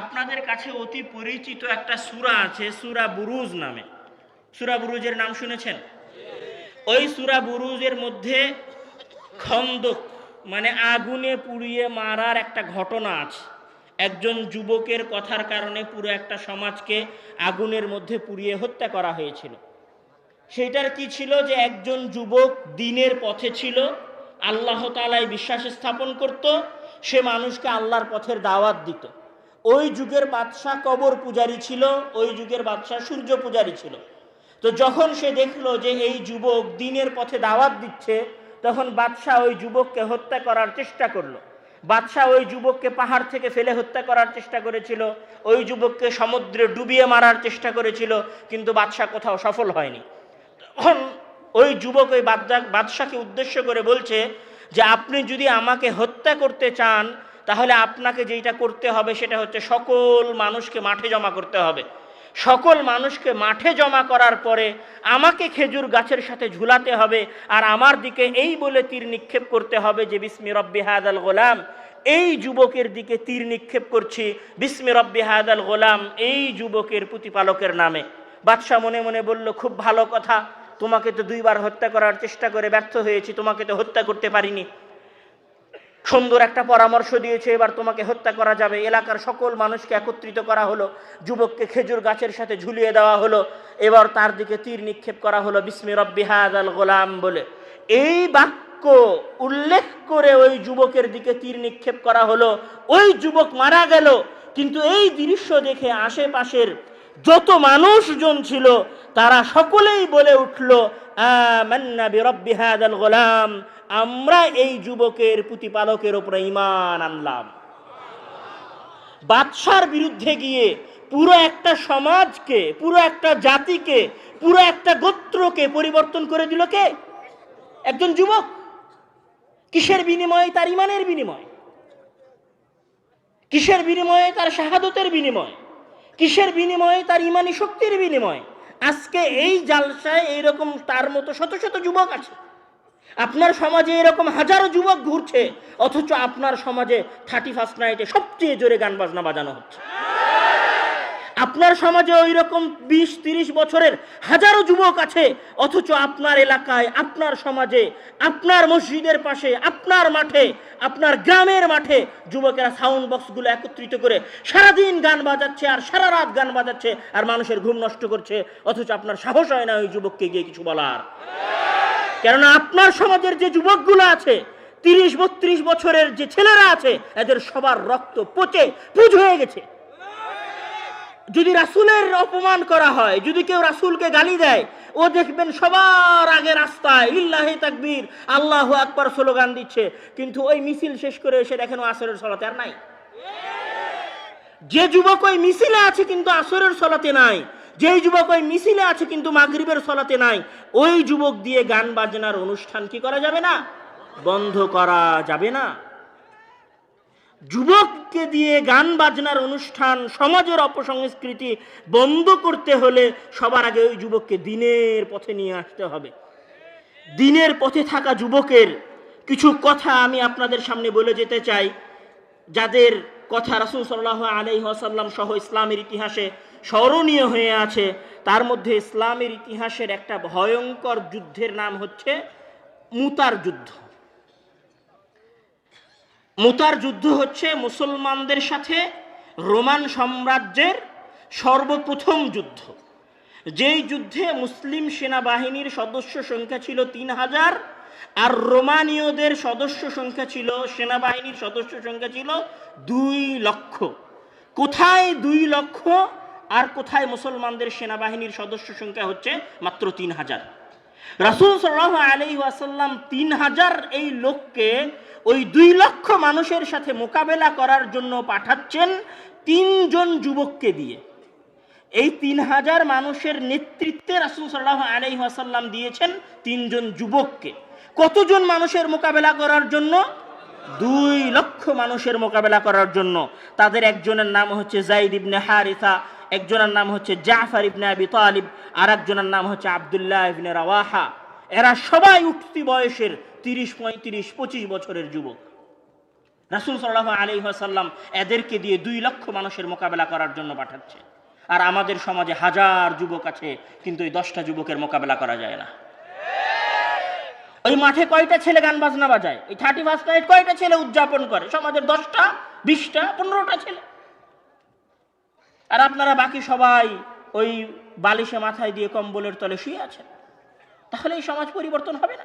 আপনাদের কাছে অতি পরিচিত একটা সূরা আছে, সূরা বুরুজ নামে। সূরা বুরুজের নাম শুনেছেন? ওই সূরা বুরুজের মধ্যে খন্দক মানে আগুনে পুড়িয়ে মারার একটা ঘটনা আছে। একজন যুবকের কথার কারণে পুরো একটা সমাজকে আগুনের মধ্যে পুড়িয়ে হত্যা করা হয়েছিল। সেটার কি ছিল যে একজন যুবক দিনের পথে ছিল, আল্লাহ তালায় বিশ্বাস স্থাপন করত, সে মানুষকে আল্লাহর পথের দাওয়াত দিত। ওই যুগের বাদশাহ কবর পূজারী ছিল, ওই যুগের বাদশাহ সূর্য পূজারী ছিল। তো যখন সে দেখল যে এই যুবক দিনের পথে দাওয়াত দিচ্ছে, তখন বাদশাহ ওই যুবককে হত্যা করার চেষ্টা করল। বাদশাহ ওই যুবককে পাহাড় থেকে ফেলে হত্যা করার চেষ্টা করেছিল, ওই যুবককে সমুদ্রে ডুবিয়ে মারার চেষ্টা করেছিল, কিন্তু বাদশাহ কোথাও সফল হয়নি। তখন ওই যুবক ওই বাদশা- বাদশাকে উদ্দেশ্য করে বলছে যে, আপনি যদি আমাকে হত্যা করতে চান তাহলে আপনাকে যেটা করতে হবে সেটা হচ্ছে সকল মানুষকে মাঠে জমা করতে হবে। সকল মানুষকে মাঠে জমা করার পরে আমাকে খেজুর গাছের সাথে ঝুলাতে হবে আর আমার দিকে এই বলে তীর নিক্ষেপ করতে হবে যে, বিসমি রব্বি হাদাল গোলাম। এই যুবকের দিকে তীর নিক্ষেপ করছি, বিসমি রব্বি হাদাল গোলাম। এই যুবকের প্রতিপালকের নামে। বাদশাহ মনে মনে বলল, খুব ভালো কথা। তোমাকে তো দুইবার হত্যা করার চেষ্টা করে ব্যর্থ হয়েছি। তোমাকে তো হত্যা করতে পারিনি। সুন্দর একটা পরামর্শ দিয়েছে, এবার তোমাকে হত্যা করা যাবে। এলাকার সকল মানুষকে একত্রিত করা হলো, যুবককে খেজুর গাছের সাথে ঝুলিয়ে দেওয়া হলো, এবার তার দিকে তীর নিক্ষেপ করা হলো, বিস্মি রব্বি হাদাল গোলাম বলে। এই বাক্য উল্লেখ করে ওই যুবকের দিকে তীর নিক্ষেপ করা হলো। ওই যুবক মারা গেল, কিন্তু এই দৃশ্য দেখে আশেপাশের যত মানুষজন ছিল, তারা সকলেই বলে উঠল গোলাম, আমরা এই যুবকের প্রতিপালকের উপরে ইমান আনলাম। বাদশার বিরুদ্ধে গিয়ে পুরো একটা সমাজকে, পুরো একটা জাতিকে, পুরো একটা গোত্রকে পরিবর্তন করে দিল কে? একজন যুবক। কিসের বিনিময়ে? তার ইমানের বিনিময়। কিসের বিনিময়ে? তার শাহাদতের বিনিময়। কিসের বিনিময়ে? তার ইমানি শক্তির বিনিময়ে। আজকে এই জালসায় এইরকম তার মতো শত শত যুবক আছে। আপনার সমাজে এরকম হাজারো যুবক ঘুরছে, অথচ আপনার সমাজে থার্টি ফার্স্ট নাইটে সবচেয়ে জোরে গান বাজনা বাজানো হচ্ছে। আপনার সমাজে ওই রকম বিশ, তিরিশ বছরের হাজারো যুবক আছে, অথচ আপনার এলাকায়, আপনার সমাজে, আপনার মসজিদের পাশে, আপনার মাঠে, আপনার গ্রামের মাঠে যুবকেরা সাউন্ড বক্সগুলো একত্রিত করে সারাদিন গান বাজাচ্ছে আর সারা রাত গান বাজাচ্ছে আর মানুষের ঘুম নষ্ট করছে, অথচ আপনার সাহস হয় না ওই যুবককে গিয়ে কিছু বলার। কেননা আপনার সমাজের যে যুবকগুলো আছে, তিরিশ, বত্রিশ বছরের যে ছেলেরা আছে, এদের সবার রক্ত পচে, পুজ হয়ে গেছে। যদি রাসুলের অপমান করা হয়, যদি কেউ রাসুলকে গালি দেয়, ও দেখবেন সবার আগে রাস্তায় ইল্লাহি তাকবীর, আল্লাহু আকবার স্লোগান দিচ্ছে। কিন্তু ওই মিছিল শেষ করে এসে দেখেন আসরের সলাতে আর নাই। যে যুবক ওই মিছিলে আছে কিন্তু আসরের সলাতে নাই। যেই যুবক ওই মিছিলে আছে কিন্তু মাগরিবের সলাতে নাই। ওই যুবক দিয়ে গান বাজনার অনুষ্ঠান কি করা যাবে না? বন্ধ করা যাবে না। যুবককে দিয়ে গান বাজনার অনুষ্ঠান, সমাজের অপসংস্কৃতি বন্ধ করতে হলে সবার আগে ওই যুবককে দিনের পথে নিয়ে আসতে হবে। দিনের পথে থাকা যুবকের কিছু কথা আমি আপনাদের সামনে বলে যেতে চাই। যাদের কথা রাসুল সাল্লাহ আলাই আসাল্লাম সহ ইসলামের ইতিহাসে স্মরণীয় হয়ে আছে, তার মধ্যে ইসলামের ইতিহাসের একটা ভয়ঙ্কর যুদ্ধের নাম হচ্ছে মুতার যুদ্ধ। মুতার যুদ্ধ হচ্ছে মুসলমানদের সাথে রোমান সাম্রাজ্যের সর্বপ্রথম যুদ্ধ। যেই যুদ্ধে মুসলিম সেনাবাহিনীর সদস্য সংখ্যা ছিল তিন হাজার আর রোমানীয়দের সদস্য সংখ্যা ছিল, সেনাবাহিনীর সদস্য সংখ্যা ছিল দুই লক্ষ। কোথায় দুই লক্ষ আর কোথায় মুসলমানদের সেনাবাহিনীর সদস্য সংখ্যা হচ্ছে মাত্র তিন হাজার? রাসুল সাল্লাহ আলি ওয়াসাল্লাম তিন হাজার এই লোককে ওই দুই লক্ষ মানুষের সাথে মোকাবেলা করার জন্য পাঠাচ্ছেন তিনজন যুবককে দিয়ে। এই তিন হাজার মানুষের নেতৃত্বে রাসুল সাল্লাহ আলাই ওয়াসাল্লাম দিয়েছেন তিনজন যুবককে। কতজন মানুষের মোকাবেলা করার জন্য? দুই লক্ষ মানুষের মোকাবেলা করার জন্য। তাদের একজনের নাম হচ্ছে জাইদ ইবনে হারিসা, একজনের নাম হচ্ছে জাফর ইবনে আবি তালিব আর একজনের নাম হচ্ছে আবদুল্লাহ ইবনে রাওয়াহা। এরা সবাই উঠতি বয়সের তিরিশ, পঁয়ত্রিশ, পঁচিশ বছরের যুবক। রাসুল সাল্লাহ আলী সাল্লাম এদেরকে দিয়ে দুই লক্ষ মানুষের মোকাবেলা করার জন্য পাঠাচ্ছে। আর আমাদের সমাজে হাজার যুবক আছে, কিন্তু এই দশটা যুবকের মোকাবেলা করা যায় না। ওই মাঠে কয়টা ছেলে গান বাজনা বাজায়? এই থার্টি ফার্স্ট নাইট কয়টা ছেলে উদযাপন করে? সমাজের দশটা, বিশটা, পনেরোটা ছেলে। আর আপনারা বাকি সবাই ওই বালিশে মাথায় দিয়ে কম্বলের তলে শুয়ে আছেন। তাহলে এই সমাজ পরিবর্তন হবে?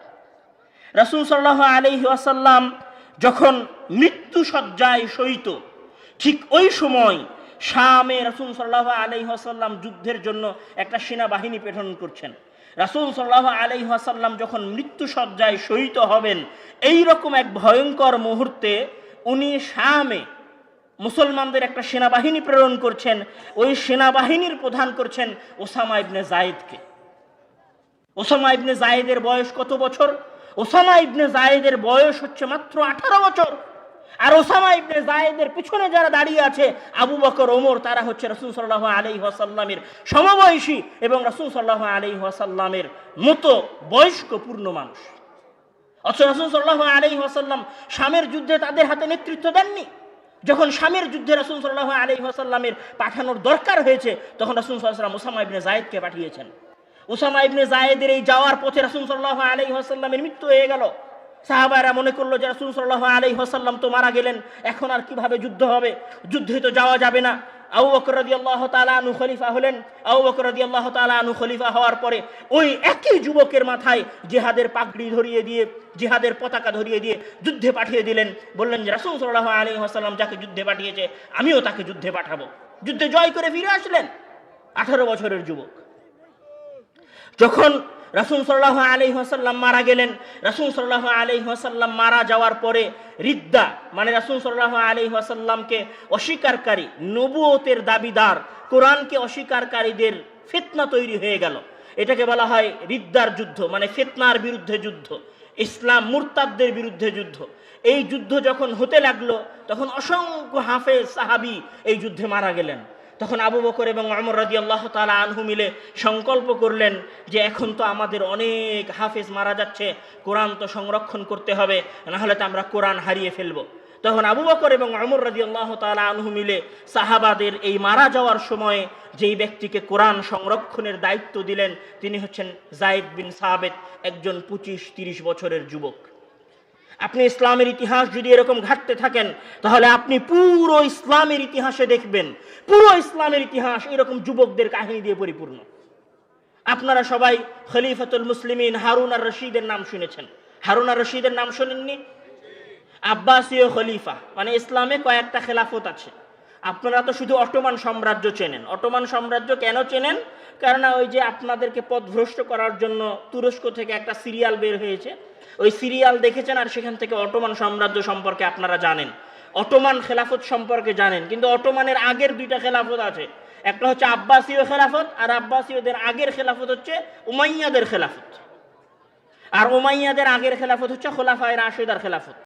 রাসুল সাল্লাহ আলহি আসাল্লাম যখন মৃত্যু সজ্জায় সহিত ঠিক ওই সময় শামে রাসুল সাল্লাহ আলহি আসাল্লাম যুদ্ধের জন্য একটা সেনাবাহিনী প্রেরণ করছেন। রাসুল সাল্লাহ আলহি আসাল্লাম যখন মৃত্যু সজ্জায় শহীদ হবেন, এই রকম এক ভয়ঙ্কর মুহূর্তে উনি শামে মুসলমানদের একটা সেনাবাহিনী প্রেরণ করছেন। ওই সেনাবাহিনীর প্রধান করছেন ওসামা ইবনে জায়েদকে। ওসামা ইবনে জায়েদের বয়স কত বছর? ওসামা ইবনে জায়েদের বয়স হচ্ছে মাত্র আঠারো বছর। আর ওসামা ইবনে জায়েদের পিছনে যারা দাঁড়িয়ে আছে, আবু বকর, ওমর, তারা হচ্ছে রসুল সাল্লাহ আলি ওয়াসাল্লামের সমবয়সী এবং রসুল সাল্লাহ আলি ওয়াসাল্লামের মতো বয়স্ক পূর্ণ মানুষ। অথচ রসুল সাল্লাহ আলি ওয়াসাল্লাম স্বামীর যুদ্ধে তাদের হাতে নেতৃত্ব দেননি। যখন স্বামীর যুদ্ধে রসুল সাল্লাহ আলি ওয়াসাল্লামের পাঠানোর দরকার হয়েছে, তখন রসুল সাল্লাম ওসামা ইবনে জায়েদকে পাঠিয়েছেন। ওসামা ইবনে জায়েদের এই যাওয়ার পথে রাসুল সাল্লাহ আলাই হাসাল্লামের মৃত্যু হয়ে গেল। সাহাবারা মনে করল যে রাসুল সাল্লাহ আলাই হাসাল্লাম তো মারা গেলেন, এখন আর কীভাবে যুদ্ধ হবে? যুদ্ধে তো যাওয়া যাবে না। আবু বকর রদি আল্লাহ তালা আনু খলিফা হলেন। আবু বকর রদি আল্লাহ তালা আনু খলিফা হওয়ার পরে ওই একই যুবকের মাথায় জেহাদের পাগড়ি ধরিয়ে দিয়ে, জেহাদের পতাকা ধরিয়ে দিয়ে যুদ্ধে পাঠিয়ে দিলেন। বললেন যে রাসুল সাল্লাহ আলী হাসাল্লাম যাকে যুদ্ধে পাঠিয়েছে, আমিও তাকে যুদ্ধে পাঠাবো। যুদ্ধে জয় করে ফিরে আসলেন। আঠারো বছরের যুবক। যখন রাসুল সাল্লাহ আলি হাসাল্লাম মারা গেলেন, রাসুল সাল্লাহ আলি হাসাল্লাম মারা যাওয়ার পরে রিদ্দা মানে রাসুল সাল্লাহ আলি হাসাল্লামকে অস্বীকারী নবুয়তের দাবিদার, কোরআনকে অস্বীকারীদের ফেতনা তৈরি হয়ে গেল। এটাকে বলা হয় রিদ্দার যুদ্ধ মানে ফেতনার বিরুদ্ধে যুদ্ধ, ইসলাম মুরতাদদের বিরুদ্ধে যুদ্ধ। এই যুদ্ধ যখন হতে লাগল, তখন অসংখ্য হাফেজ সাহাবি এই যুদ্ধে মারা গেলেন। তখন আবু বকর এবং আমর রাজি আল্লাহ তালা আনহু মিলে সংকল্প করলেন যে এখন তো আমাদের অনেক হাফেজ মারা যাচ্ছে, কোরআন তো সংরক্ষণ করতে হবে, নাহলে তো আমরা কোরআন হারিয়ে ফেলব। তখন আবু বকর এবং আমর রাজি আল্লাহ তালা আনহু মিলে সাহাবাদের এই মারা যাওয়ার সময়ে যেই ব্যক্তিকে কোরআন সংরক্ষণের দায়িত্ব দিলেন, তিনি হচ্ছেন জাইদ বিন সাহাবেদ একজন পঁচিশ তিরিশ বছরের যুবক। আপনি ইসলামের ইতিহাস যদি এরকম ঘাটতে থাকেন, তাহলে আপনি পুরো ইসলামের ইতিহাসে দেখবেন, পুরো ইসলামের ইতিহাস এরকম যুবকদের কাহিনী দিয়ে পরিপূর্ণ। আপনারা সবাই খলিফাতুল মুসলিমিন হারুন আর রশিদের নাম শুনেছেন। হারুন আর রশিদের নাম শোনেননি? আব্বাসীয় খলিফা মানে ইসলামে কয়েকটা খেলাফত আছে। আপনারা তো শুধু অটোমান সাম্রাজ্য চেনেন। অটোমান সাম্রাজ্য কেন চেনেন? কেননা ওই যে আপনাদেরকে পথভ্রষ্ট করার জন্য তুরস্ক থেকে একটা সিরিয়াল বের হয়েছে। ওই সিরিয়াল দেখেছেন আর সেখান থেকে অটোমান সাম্রাজ্য সম্পর্কে আপনারা জানেন। অটোমান খেলাফত সম্পর্কে জানেন, কিন্তু অটোমানের আগের দুইটা খেলাফত আছে। একটা হচ্ছে আব্বাসীয় খেলাফত আর আব্বাসীয়দের আগের খেলাফত হচ্ছে উমাইয়াদের খেলাফত। আর উমাইয়াদের আগের খেলাফত হচ্ছে খোলাফায় রাশেদার খেলাফত।